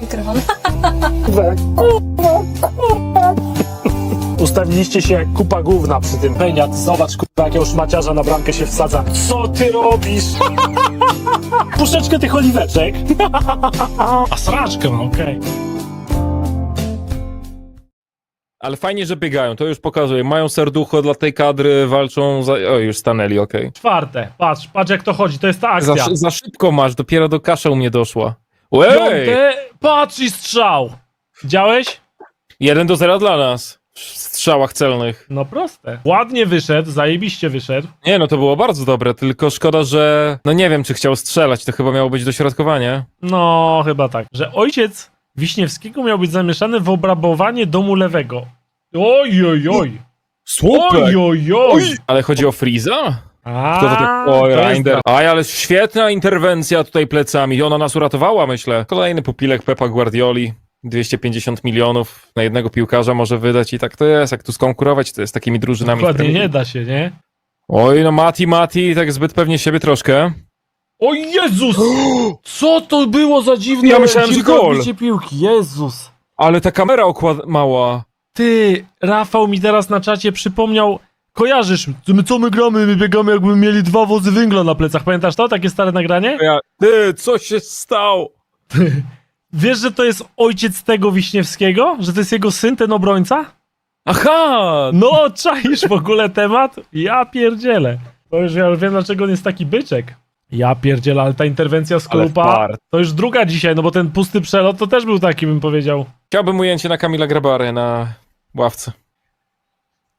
Mikrofon. Ustawiliście się jak kupa gówna przy tym. Peniat, zobacz kurwa jakiego szmaciarza na bramkę się wsadza. Co ty robisz? Puszeczkę tych oliweczek. A sraczkę, no okej. Ale fajnie, że biegają, to już pokazuje. Mają serducho dla tej kadry, walczą za... O, już stanęli, okej. Czwarte, patrz, patrz jak to chodzi, to jest ta akcja. Za, za szybko masz, dopiero do kasza u mnie doszła. Ej! Piąte, patrz i strzał. Widziałeś? 1 do 0 dla nas. W strzałach celnych. No proste. Ładnie wyszedł, zajebiście wyszedł. Nie, no to było bardzo dobre, tylko szkoda, że... No nie wiem, czy chciał strzelać, to chyba miało być dośrodkowanie. No, chyba tak. Że ojciec Wiśniewskiego miał być zamieszany w obrabowanie domu lewego. Oj, oj, oj. Oj, oj, oj. Ale chodzi o Freeza? A, Kto to tak? to jest Reinder. Aj, ale świetna interwencja tutaj plecami. Ona nas uratowała, myślę. Kolejny pupilek Pepa Guardioli. 250 milionów na jednego piłkarza może wydać i tak to jest. Jak tu skonkurować, to jest takimi drużynami. Dokładnie nie da się, nie? Oj, no Mati, Mati, tak zbyt pewnie siebie troszkę. O Jezus! Co to było za dziwne Ja myślałem, że dziwne gol. odbicie piłki? Jezus! Ale ta kamera okład mała. Ty, Rafał mi teraz na czacie przypomniał, kojarzysz, my co my gramy, my biegamy jakby mieli dwa wozy węgla na plecach, pamiętasz to? Takie stare nagranie? Ja, ty, co się stało? Wiesz, że to jest ojciec tego Wiśniewskiego? Że to jest jego syn, ten obrońca? Aha! No, czaisz w ogóle temat? Ja pierdzielę. To już ja wiem, dlaczego on jest taki byczek. Ja pierdzielę, ale ta interwencja z klupa, to już druga dzisiaj, no bo ten pusty przelot to też był taki, bym powiedział. Chciałbym ujęcie na Kamila Grabary na ławce.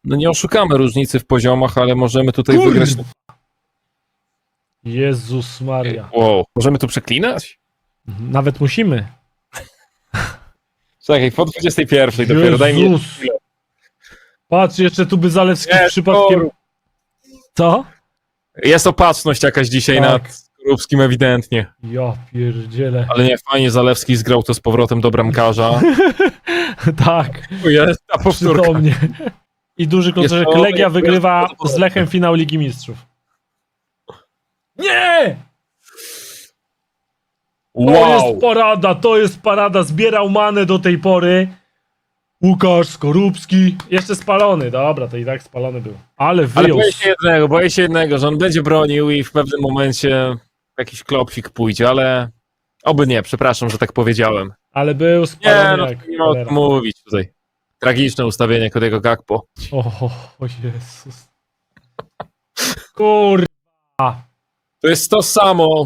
No nie oszukamy różnicy w poziomach, ale możemy tutaj Kurde. wygrać. Jezus Maria. Wow. Możemy tu przeklinać? Nawet musimy. Czekaj, po 21 dopiero daj mi. Jezus. Patrz, jeszcze tu by Zalewski Nie, przypadkiem... to- Co? Jest opatrzność jakaś dzisiaj Tak. nad Skorupskim ewidentnie. Ja pierdzielę. Ale nie, fajnie Zalewski zgrał to z powrotem do bramkarza. tak, Jest ta powtórka. przytomnie. I duży to- Legia jest wygrywa to- z Lechem finał Ligi Mistrzów. Nie! To jest parada, to jest parada. Zbierał manę do tej pory. Łukasz Skorupski. Jeszcze spalony, dobra, to i tak spalony był. Ale Ale wyjął. boję się jednego, boję się jednego, że on będzie bronił i w pewnym momencie jakiś klopsik pójdzie, ale oby nie, przepraszam, że tak powiedziałem. Ale był Nie, spalony no jak nie ma o cholera. mówić tutaj. Tragiczne ustawienie Kodiego Gakpo. O, o Jezus. Kurwa. To jest to samo.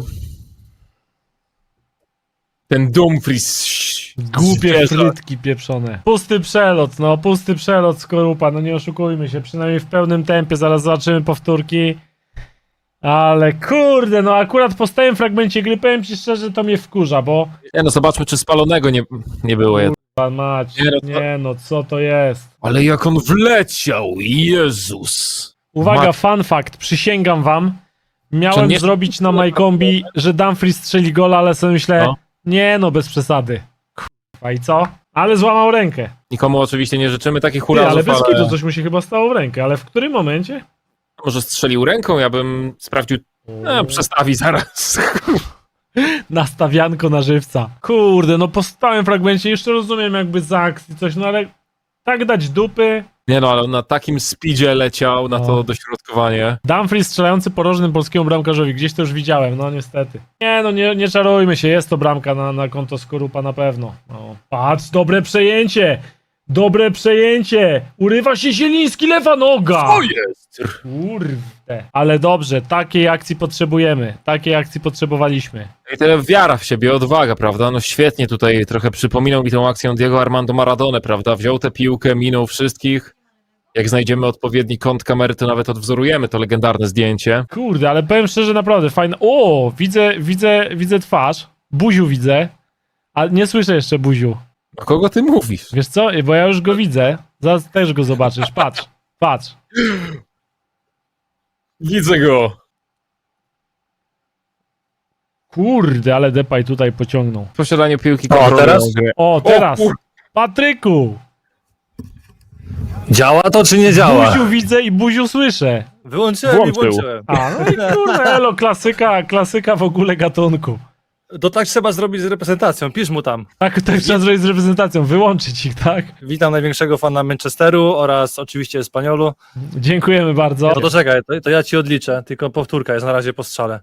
Ten Dumfries. Głupie zwierzę. frytki pieprzone. Pusty przelot, no pusty przelot skorupa, no nie oszukujmy się, przynajmniej w pełnym tempie, zaraz zobaczymy powtórki. Ale kurde, no akurat po stałym fragmencie gry, powiem ci szczerze, to mnie wkurza, bo... Nie no, zobaczmy, czy spalonego nie, nie było jednak. Pan mać, Nie, no to- nie no, co to jest? Ale jak on wleciał, Jezus. Uwaga, Mat- fun fact, przysięgam wam, miałem nie- zrobić na Majkombi, że Dumfries strzeli gola, ale sobie myślę, No. nie no, bez przesady. Kurwa, i co? Ale złamał rękę. Nikomu oczywiście nie życzymy takich Ty, ale bez ale kitu coś mu się chyba stało w rękę, ale w którym momencie? może strzelił ręką, ja bym sprawdził. No, przestawi zaraz. Nastawianko na żywca. Kurde, no po stałym fragmencie jeszcze rozumiem jakby z akcji coś, no ale tak dać dupy. Nie no, ale on na takim speedzie leciał na to No. dośrodkowanie. Dumfries strzelający porożnym polskiemu bramkarzowi, gdzieś to już widziałem, no niestety. Nie no, nie, nie czarujmy się, jest to bramka na, na konto Skorupa na pewno. No. Patrz, dobre przejęcie! Dobre przejęcie! Urywa się Zieliński, lewa noga! jest? Kurde. Ale dobrze, takiej akcji potrzebujemy. Takiej akcji potrzebowaliśmy. I tyle wiara w siebie, odwaga, prawda? No świetnie tutaj trochę przypominał mi tą akcję Diego Armando Maradone, prawda? Wziął tę piłkę, minął wszystkich. Jak znajdziemy odpowiedni kąt kamery, to nawet odwzorujemy to legendarne zdjęcie. Kurde, ale powiem szczerze, naprawdę fajne. O, widzę, widzę, widzę twarz. Buziu widzę. Ale nie słyszę jeszcze buziu. O kogo ty mówisz? Wiesz co? Bo ja już go widzę. Zaraz też go zobaczysz. Patrz, patrz. Widzę go. Kurde, ale Depay tutaj pociągnął. W posiadaniu piłki O, kontrolują teraz? O, teraz. kur- Patryku! Działa to czy nie działa? Buziu widzę i buziu słyszę. Wyłączyłem i Włączył. włączyłem. A, no i kurde, elo, klasyka, klasyka w ogóle gatunku. To tak trzeba zrobić z reprezentacją. Pisz mu tam. Tak, tak trzeba zrobić z reprezentacją, wyłączyć ich, tak? Witam największego fana Manchesteru oraz oczywiście Espaniolu. Dziękujemy bardzo. No to czekaj, to, to ja ci odliczę, tylko powtórka jest na razie po strzale.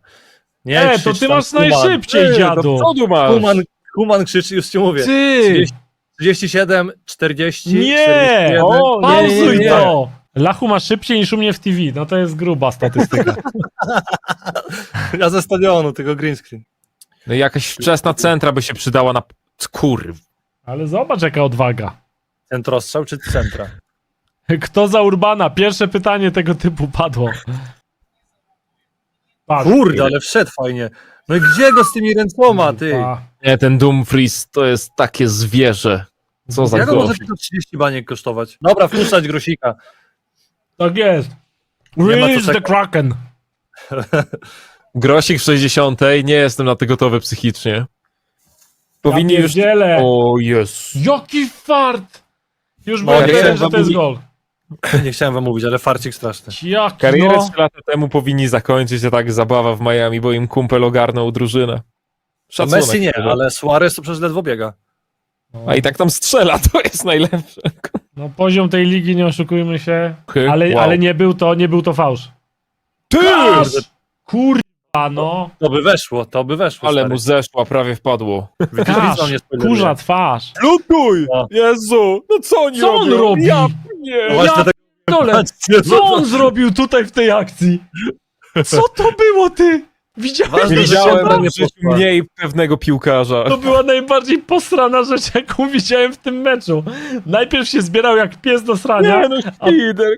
Nie, E, to krzycz ty tam, masz Human. najszybciej, Ty, dziadu. do przodu masz. Human, Human krzyczy, już ci mówię. Ty! 30, 37, 40, Nie! 41. O, nie, nie, Pauzuj nie. to! Lachu ma szybciej niż u mnie w TV. No to jest gruba statystyka. Ja ze stadionu, tylko green screen. No i jakaś wczesna centra by się przydała na... Kurw. Ale zobacz jaka odwaga. Centrostrzał czy centra? Kto za Urbana? Pierwsze pytanie tego typu padło. Patrz. Kurde, ale wszedł fajnie. No i gdzie go z tymi rękoma, ty? Nie, ten Dumfries to jest takie zwierzę. Co za Jak on może gość. tylko 30 baniek kosztować? Dobra, wpuszczać grosika. Tak jest. ma co Release the czekać. Kraken. Grosik w 60. Nie jestem na to gotowy psychicznie. Powinni ja już... pierdzielę. O jest. Jaki fart! Już No, byłem ja pewien, że to jest gol. Nie chciałem wam mówić, ale farcik straszny. Jaki Karierę no. 3 lata temu powinni zakończyć, a tak zabawa w Miami, bo im kumpel ogarnął drużynę. Szacunek. Messi nie, ale Suarez to przecież ledwo biega. A i tak tam strzela, to jest najlepsze. No poziom tej ligi, nie oszukujmy się. Ale, wow. ale nie był to, nie był to fałsz. Ty! Aż! No. To by weszło, to by weszło. Ale stary. mu zeszła, prawie wpadło. Spoileruje. kurza twarz. Lutuj! No. Jezu! No co oni Co on robią? robi? Ja nie! No właśnie Ja tak- Dole, co on zrobił tutaj w tej akcji? Co to było, ty? Widziałeś? Widziałem obroni życiu mniej pewnego piłkarza. To była najbardziej posrana rzecz, jaką widziałem w tym meczu. Najpierw się zbierał jak pies do srania, Nie no,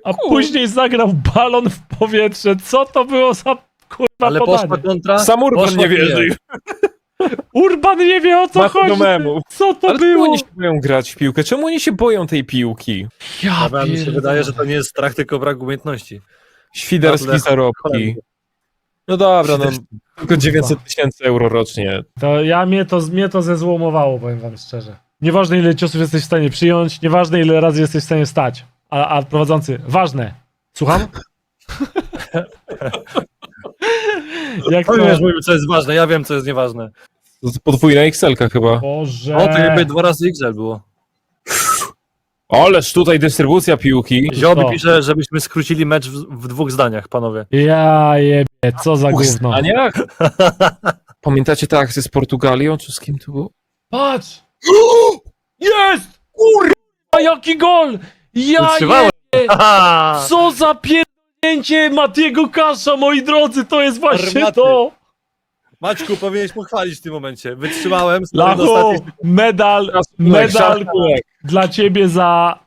a kur- później zagrał balon w powietrze. Co to było za kurwa Ale poszła podanie? kontra. Sam Urban poszła nie wierzy. Urban nie wie o co Ma do chodzi. memu. Co to Ale czemu było? oni się boją grać w piłkę? Czemu oni się boją tej piłki? Ja Dobra, mi się pierdolę. wydaje, że to nie jest strach, tylko brak umiejętności. Świderski zarobki. No dobra, no tylko 900 tysięcy euro rocznie. To ja mnie to, mnie to zezłomowało, powiem wam szczerze. Nieważne ile ciosów jesteś w stanie przyjąć, nieważne ile razy jesteś w stanie stać. A, a prowadzący, ważne. Słucham? Jak to? Powiesz, mówił, co jest ważne, ja wiem, co jest nieważne. To podwójna XL-ka chyba. Boże. O, to jakby dwa razy XL było. Ależ tutaj dystrybucja piłki. Ziobi Co? pisze, żebyśmy skrócili mecz w, w dwóch zdaniach, panowie. Ja jebie, co za gówno. A nie? Pamiętacie tę akcję z Portugalią, czy z kim to było? Patrz! Jest! Kurwa, jaki gol! Ja jebie! Haha! Co za pierdnięcie Matiego Kasza, moi drodzy, to jest właśnie Armaty. to! Maćku, powinieneś pochwalić w tym momencie. Wytrzymałem. stary, do Lachu, ostatniej- medal, medal dla ciebie za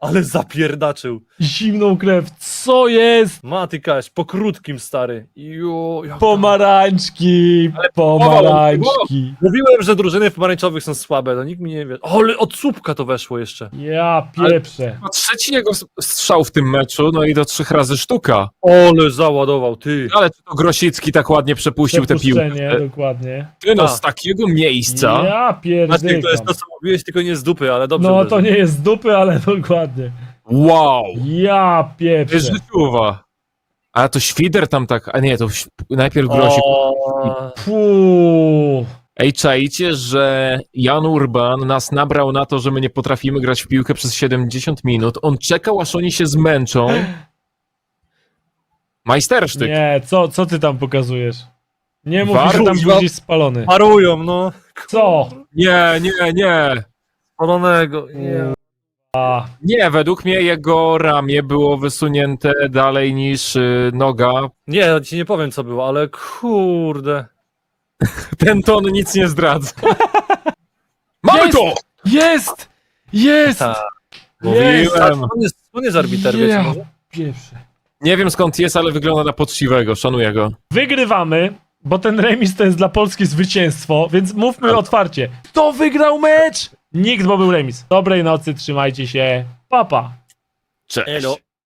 Ale zapierdaczył. Zimną krew. Co jest? Maty Kaś, po krótkim, stary. Jo, Pomarańczki, pomarańczki. Mówiłem, że drużyny pomarańczowych są słabe, no nikt mi nie wie. O, ale od słupka to weszło jeszcze. Ja pieprzę. Trzeci jego s- strzał w tym meczu, no i do trzech razy sztuka. Ole, załadował, ty. Ale czy to Grosicki tak ładnie przepuścił tę piłkę? Przepuszczenie, dokładnie. Ty no, Tak. z takiego miejsca. Ja Maciek, to jest pierdykam. to, co mówiłeś, tylko nie z dupy, ale dobrze. No uderzył. to nie jest z dupy, ale dokładnie. Wow! Ja To jest pieprzę. życiowa. A to Świder tam tak, a nie, to ś- najpierw Grosik. O, Puuu. Ej, czajcie, że Jan Urban nas nabrał na to, że my nie potrafimy grać w piłkę przez 70 minut. On czekał, aż oni się zmęczą. Majstersztyk. Nie, co, co ty tam pokazujesz? Nie mów, War- że tam gdzieś spalony. parują, no. Co? Nie, nie, nie. Palonego. Nie. A, Nie, według mnie jego ramię było wysunięte dalej niż y, noga. nie, ja ci nie powiem, co było, ale kurde. Ten ton nic nie zdradza. Mamy Jest! to! jest! Jest! Tak. Jest! A On jest, on jest arbiter, wiecie Ja może? Pierwsze. Nie wiem skąd jest, ale wygląda na poczciwego. Szanuję go. Wygrywamy, bo ten remis to jest dla Polski zwycięstwo, więc mówmy otwarcie. Kto wygrał mecz? Nikt, bo był remis. Dobrej nocy, trzymajcie się. Papa. Cześć. Elo.